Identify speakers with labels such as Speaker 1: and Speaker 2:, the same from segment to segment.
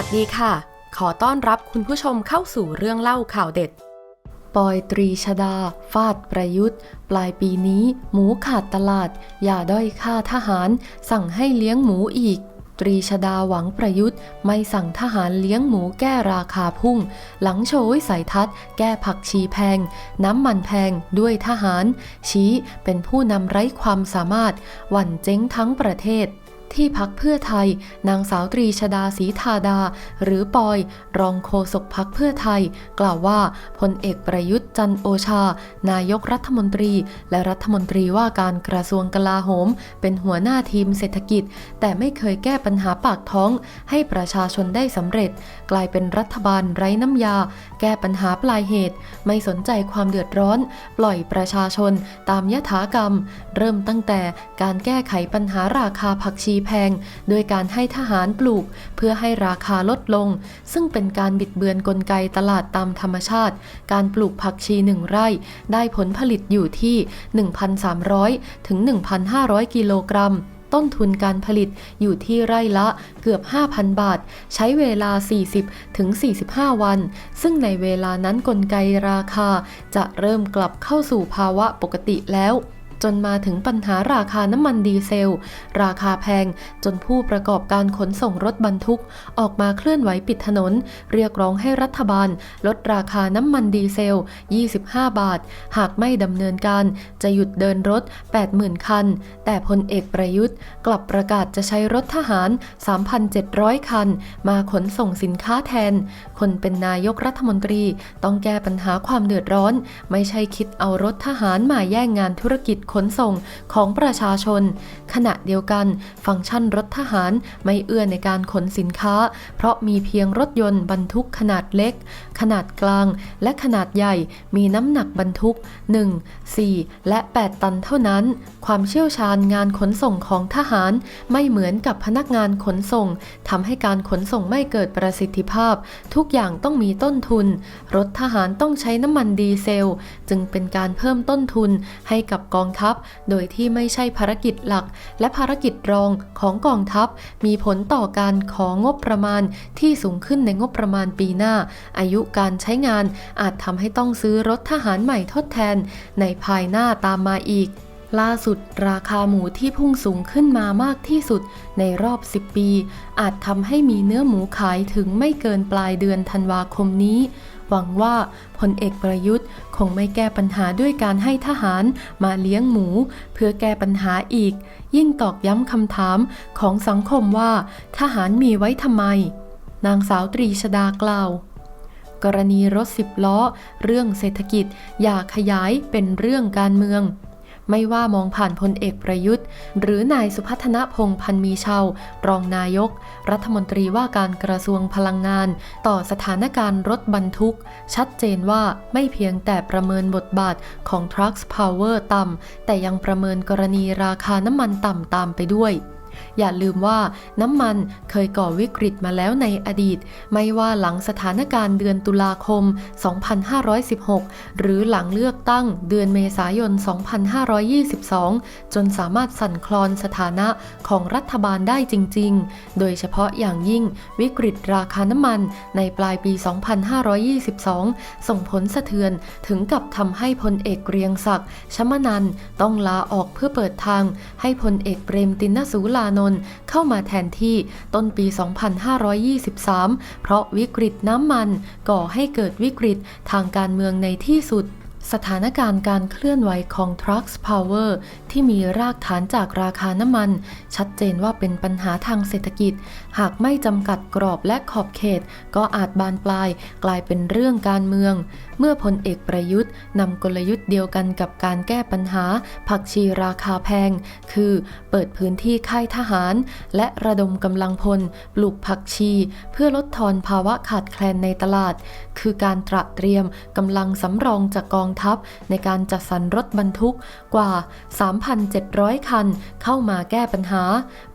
Speaker 1: วัสดีค่ะ ขอต้อนรับคุณผู้ชมเข้าสู่เรื่องเล่าข่าวเด็ด ปอยตรีชดา ฟาดประยุทธ์ ปลายปีนี้ หมูขาดตลาด อย่าด้อยค่าทหาร สั่งให้เลี้ยงหมูอีก ตรีชดาหวังประยุทธ์ ไม่สั่งทหารเลี้ยงหมูแก้ราคาพุ่ง หลังโชว์สัยทัศน์ แก้ผักชีแพง น้ำมันแพงด้วยทหาร ชี้เป็นผู้นำไร้ความสามารถ หวั่นเจ๊งทั้งประเทศ ที่พักเพื่อไทย นางสาวตรีชดาศรีธาดา หรือปอย รองโฆษกพักเพื่อไทย กล่าวว่าพลเอกประยุทธ์จันโอชา นายกรัฐมนตรี และรัฐมนตรีว่าการกระทรวงกลาโหม เป็นหัวหน้าทีมเศรษฐกิจ แต่ไม่เคยแก้ปัญหาปากท้อง ให้ประชาชนได้สำเร็จ กลายเป็นรัฐบาลไร้น้ำยา แก้ปัญหาปลายเหตุ ไม่สนใจความเดือดร้อน ปล่อยประชาชน ตามยถากรรม เริ่มตั้งแต่การแก้ไขปัญหาราคาผักชีแพง โดยการให้ทหารปลูก เพื่อให้ราคาลดลง ซึ่งเป็นการบิดเบือนกลไกตลาดตามธรรมชาติ การปลูกผักชีหนึ่งไร่ ได้ผลผลิตอยู่ที่ 1,300 ถึง 1,500 กิโลกรัมต้นทุนการผลิตอยู่ที่ไร่ละเกือบ 5,000 บาท ใช้เวลา 40 ถึง 45 วัน ซึ่งในเวลานั้นกลไกราคาจะเริ่มกลับเข้าสู่ภาวะปกติแล้ว จนมาถึงปัญหาราคาน้ำมันดีเซล ราคาแพง จนผู้ประกอบการขนส่งรถบรรทุก ออกมาเคลื่อนไหวปิดถนน เรียกร้องให้รัฐบาล ลดราคาน้ำมันดีเซล 25 บาท หากไม่ดำเนินการจะหยุดเดินรถ 80,000 คัน แต่พลเอกประยุทธ์ กลับประกาศจะใช้รถทหาร 3,700 คัน มาขนส่งสินค้าแทน คนเป็นนายกรัฐมนตรีต้องแก้ปัญหาความเดือดร้อน ไม่ใช่คิดเอารถทหารมาแย่งงานธุรกิจขนส่งของประชาชน ขณะเดียวกัน ฟังก์ชันรถทหารไม่เอื้อในการขนสินค้า เพราะมีเพียงรถยนต์บรรทุกขนาดเล็ก ขนาดกลาง และขนาดใหญ่มีน้ำหนักบรรทุก 1 4 และ 8 ตันเท่านั้น ความเชี่ยวชาญงานขนส่งของทหารไม่เหมือนกับพนักงานขนส่งทำให้การขนส่งไม่เกิดประสิทธิภาพ ทุกอย่างต้องมีต้นทุน รถทหารต้องใช้น้ำมันดีเซล จึงเป็นการเพิ่มต้นทุนให้กับกองทัพ โดยที่ไม่ใช่ภารกิจหลัก และภารกิจรองของกองทัพ มีผลต่อการของงบประมาณที่สูงขึ้นในงบประมาณปีหน้า อายุการใช้งานอาจทำให้ต้องซื้อรถทหารใหม่ทดแทน ในภายหน้าตามมาอีกล่าสุดราคาหมูที่พุ่งสูงขึ้นมามากที่สุดในรอบ 10 ปี อาจทำให้มีเนื้อหมูขายถึงไม่เกินปลายเดือนธันวาคมนี้ หวังว่าพลเอกประยุทธ์คงไม่แก้ปัญหาด้วยการให้ทหารมาเลี้ยงหมู เพื่อแก้ปัญหาอีก ยิ่งตอกย้ำคำถามของสังคมว่า ทหารมีไว้ทำไม นางสาวตรีชดากล่าวกรณีรถสิบล้อ เรื่องเศรษฐกิจ อย่าขยายเป็นเรื่องการเมือง ไม่ว่ามองผ่านพลเอกประยุทธ์ หรือนายสุพัฒนพงพันมีเชาวรองนายก รัฐมนตรีว่าการกระทรวงพลังงาน ต่อสถานการณ์รถบรรทุก ชัดเจนว่าไม่เพียงแต่ประเมินบทบาทของ Trucks Power ต่ำแต่ยังประเมินกรณีราคาน้ำมันต่ำตามไปด้วย อย่าลืมว่าน้ำมันเคยก่อวิกฤตมาแล้วในอดีต ไม่ว่าหลังสถานการณ์เดือนตุลาคม 2516 หรือหลังเลือกตั้งเดือนเมษายน 2522 จนสามารถสั่นคลอนสถานะของรัฐบาลได้จริง ๆ โดยเฉพาะอย่างยิ่งวิกฤตราคาน้ำมันในปลายปี 2522 ส่งผลสะเทือนถึงกับทำให้พลเอกเกรียงศักดิ์ชมนันต้องลาออกเพื่อเปิดทางให้พลเอกเปรมตินสูลานนท์เข้ามาแทนที่ต้นปี 2523 เพราะวิกฤตน้ำมันก่อให้เกิดวิกฤตทางการเมืองในที่สุดสถานการณ์การเคลื่อนไหวของ Trucks Power ที่มีรากฐานจากราคาน้ำมัน ชัดเจนว่าเป็นปัญหาทางเศรษฐกิจ หากไม่จำกัดกรอบและขอบเขต ก็อาจบานปลายกลายเป็นเรื่องการเมือง เมื่อพลเอกประยุทธ์นำกลยุทธ์เดียวกันกับการแก้ปัญหา ผักชีราคาแพง คือเปิดพื้นที่ค่ายทหาร และระดมกำลังพลปลูกผักชี เพื่อลดทอนภาวะขาดแคลนในตลาด คือการตระเตรียมกำลังสำรองจากกองทัพ ในการจัดสรรรถบรรทุกกว่า 3,700 คัน เข้ามาแก้ปัญหา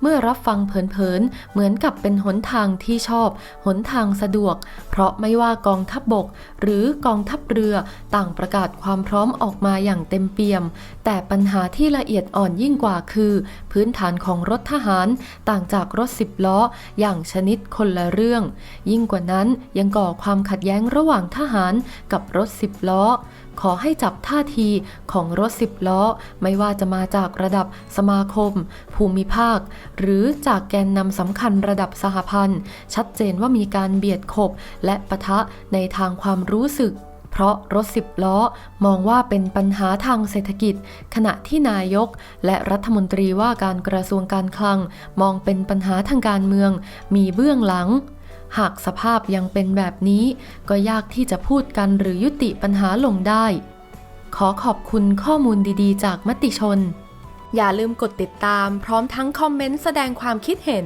Speaker 1: เมื่อรับฟังเผินๆเหมือนกับเป็นหนทางที่ชอบ หนทางสะดวก เพราะไม่ว่ากองทัพบบก หรือกองทัพเรือต่างประกาศความพร้อมออกมาอย่างเต็มเปี่ยม แต่ปัญหาที่ละเอียดอ่อนยิ่งกว่าคือ พื้นฐานของรถทหารต่างจากรถสิบล้อ อย่างชนิดคนละเรื่อง ยิ่งกว่านั้นยังก่อความขัดแย้งระหว่างทหารกับรถสิบล้อขอให้จับท่าทีของรถสิบล้อ ไม่ว่าจะมาจากระดับสมาคม ภูมิภาค หรือจากแกนนำสำคัญระดับสหพันธ์ ชัดเจนว่ามีการเบียดขบและปะทะในทางความรู้สึกเพราะรถสิบล้อมองว่าเป็นปัญหาทางเศรษฐกิจ ขณะที่นายก และรัฐมนตรีว่าการกระทรวงการคลัง มองเป็นปัญหาทางการเมือง มีเบื้องหลัง หากสภาพยังเป็นแบบนี้ ก็ยากที่จะพูดกันหรือยุติปัญหาลงได้ ขอขอบคุณข้อมูลดีๆ จากมติชน อย่าลืมกดติดตาม พร้อมทั้งคอมเมนต์แสดงความคิดเห็น